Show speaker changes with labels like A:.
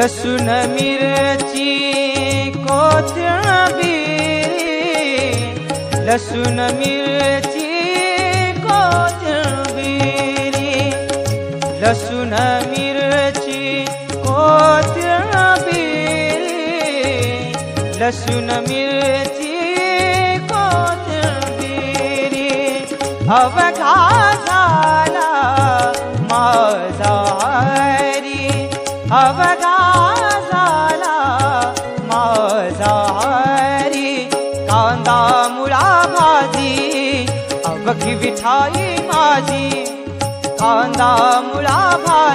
A: لسنا مرتي قاطع بيري لسنا مرتي قاطع بيري لسنا مرتي قاطع بيري لسنا مرتي قاطع بيري هواك عزالة ما زعاري هواك कांदा मुळा भाजी अबकी विठाई माझी कांदा मुळा भाजी